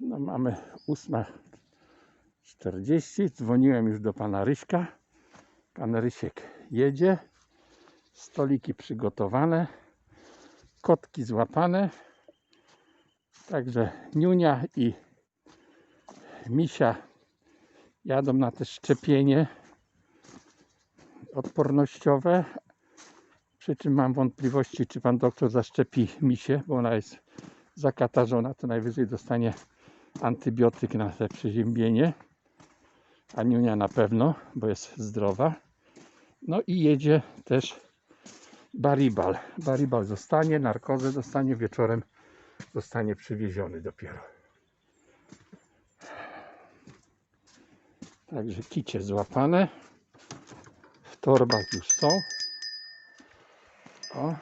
No mamy 8.40. Dzwoniłem już do pana Ryśka. Pan Rysiek jedzie. Stoliki przygotowane. Kotki złapane. Także Niunia i Misia jadą na te szczepienie odpornościowe. Przy czym mam wątpliwości, czy pan doktor zaszczepi Misię, bo ona jest zakatarzona, to najwyżej dostanie antybiotyk na te przeziębienie. A Niunia na pewno, bo jest zdrowa. No i jedzie też Baribal. Baribal zostanie, narkozę dostanie, wieczorem zostanie przywieziony dopiero. Także kicie złapane. W torbach już są. O.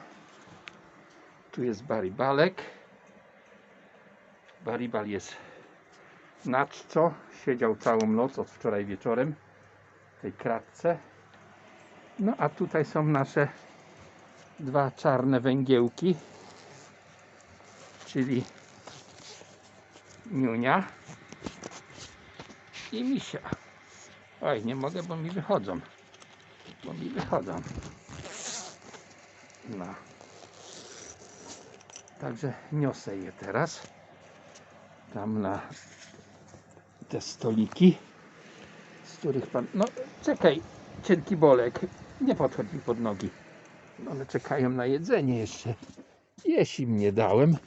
Tu jest baribalek. Baribal jest na czczo. Siedział całą noc od wczoraj wieczorem w tej kratce. No a tutaj są nasze dwa czarne węgiełki, czyli Niunia i Misia. Oj, nie mogę, bo mi wychodzą. Bo mi wychodzą. No. Także niosę je teraz. Tam na te stoliki, z których pan. No, czekaj, cienki bolek. Nie podchodź mi pod nogi. One czekają na jedzenie jeszcze. Jeśli im nie dałem,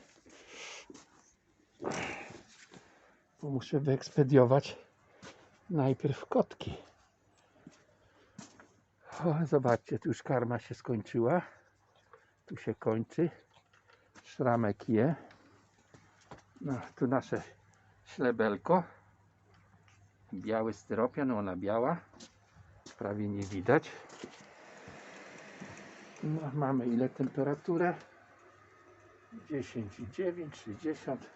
bo muszę wyekspediować najpierw kotki. O, zobaczcie, tu już karma się skończyła. Tu się kończy. Szramek je. No, tu nasze ślebelko. Biały styropian, ona biała. Prawie nie widać. No, mamy ile temperaturę? 10,9, 60.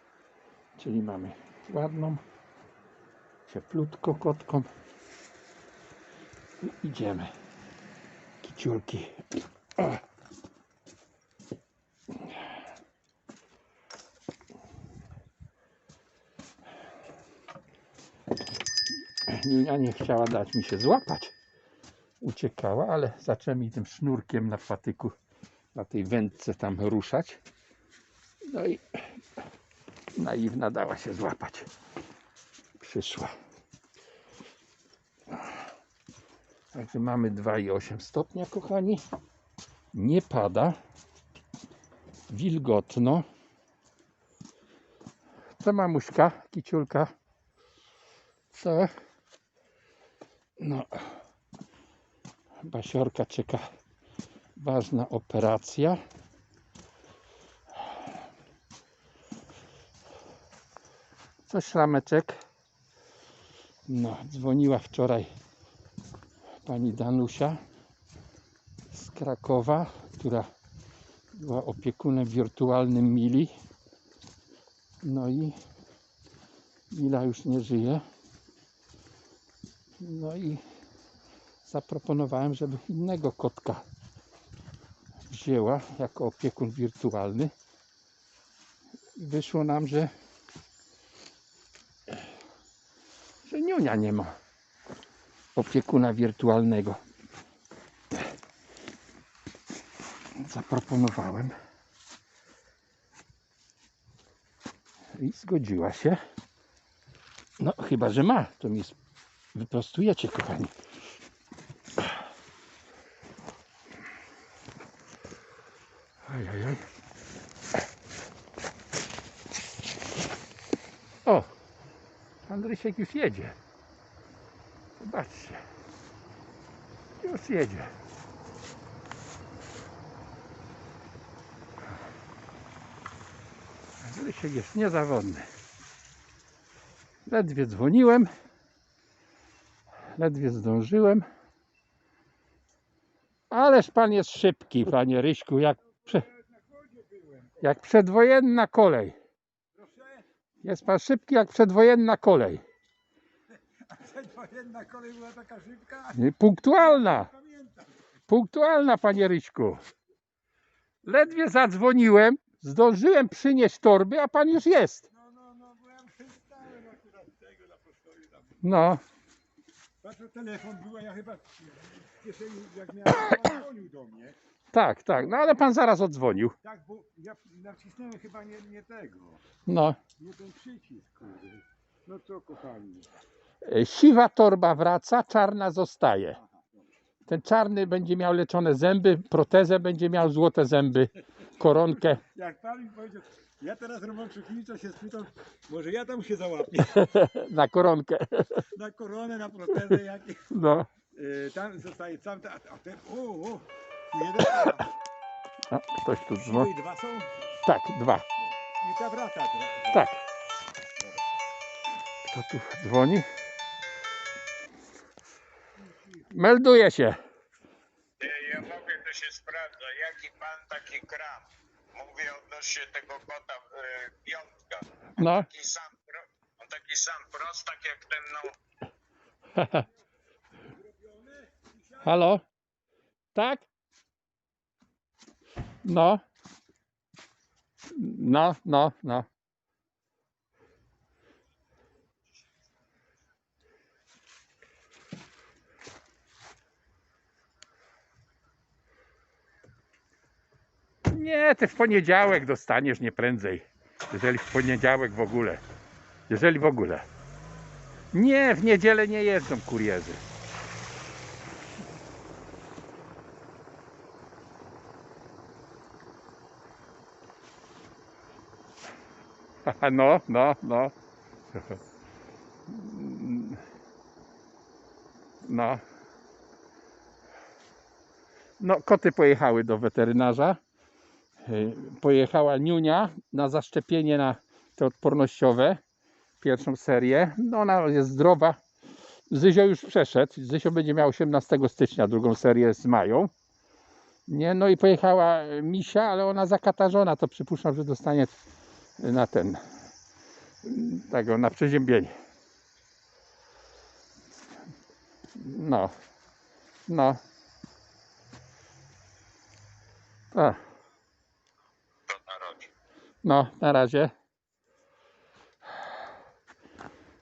Czyli mamy ładną, cieplutko kotką. I idziemy. Kiciulki. Nie chciała dać mi się złapać. Uciekała, ale zacząłem mi tym sznurkiem na patyku, na tej wędce tam ruszać. No i naiwna dała się złapać. Przyszła. Także mamy 2,8 stopnia, kochani. Nie pada. Wilgotno. Co mamuśka, kiciulka? Co? No. Basiorka czeka ważna operacja. Co szrameczek? No, dzwoniła wczoraj pani Danusia z Krakowa, która była opiekunem wirtualnym Mili. No i Mila już nie żyje. No i zaproponowałem, żeby innego kotka wzięła jako opiekun wirtualny. I wyszło nam, że że Niunia nie ma opiekuna wirtualnego. Zaproponowałem i zgodziła się. No, chyba, że ma, to mi sp- wyprostujecie, kochani. Ajajaj. O! Andrysiek już jedzie. Zobaczcie. Już jedzie. Andrysiek jest niezawodny. Ledwie dzwoniłem. Ledwie zdążyłem. Ależ pan jest szybki, panie Ryśku, jak, prze, jak przedwojenna kolej. Jest pan szybki jak przedwojenna kolej. Przedwojenna kolej była taka szybka? Punktualna. Punktualna, panie Ryśku. Ledwie zadzwoniłem, zdążyłem przynieść torby, a pan już jest. No, no, no, byłem 300 No, Patrz, że telefon był, a ja chyba w kieszeni, jak miałem, dzwonił do mnie. tak, tak. No ale pan zaraz odzwonił. Tak, bo ja nacisnąłem chyba nie, nie tego. No. Nie ten przycisk, kurde. No co, kochani. E, Siwa torba wraca, czarna zostaje. Ten czarny będzie miał leczone zęby, protezę będzie miał złote zęby, koronkę. Jak pan mi powiedział, ja teraz Roman Czuknicza się spytam, może ja tam się załapię Na koronkę. na koronę, na protezę jakieś. No. Yy, tam zostaje sam, a, a ten, o, o, tu jeden, A, ktoś tu no dzwoni. i dwa są, Tak, dwa. i ta wraca. dwa. Tak. Kto tu dzwoni? Melduje się. Ja mówię, to się sprawdza. Jaki pan taki kram? Mówię odnośnie tego kota y, piątka. No. Taki sam, pro- on taki sam prostak jak ten no. Halo? Tak? No. No, no, no. Nie, ty w poniedziałek dostaniesz nie prędzej. Jeżeli w poniedziałek w ogóle. Jeżeli w ogóle. Nie, w niedzielę nie jeżdżą kurierzy. No, no, no. No. No, koty pojechały do weterynarza. Y, Pojechała Niunia na zaszczepienie na te odpornościowe. Pierwszą serię. No, ona jest zdrowa. Zyzio już przeszedł. Zysio będzie miał 18 stycznia drugą serię z Mają. Nie, no i pojechała Misia, ale ona zakatarzona, to przypuszczam, że dostanie na ten, tego, na przeziębienie. No, no. A. no, na razie.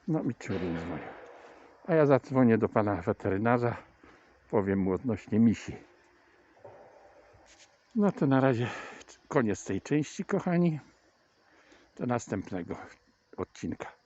No mi ciury dzwonią. A ja zadzwonię do pana weterynarza, powiem mu odnośnie misi. No to na razie koniec tej części, kochani. Do następnego odcinka.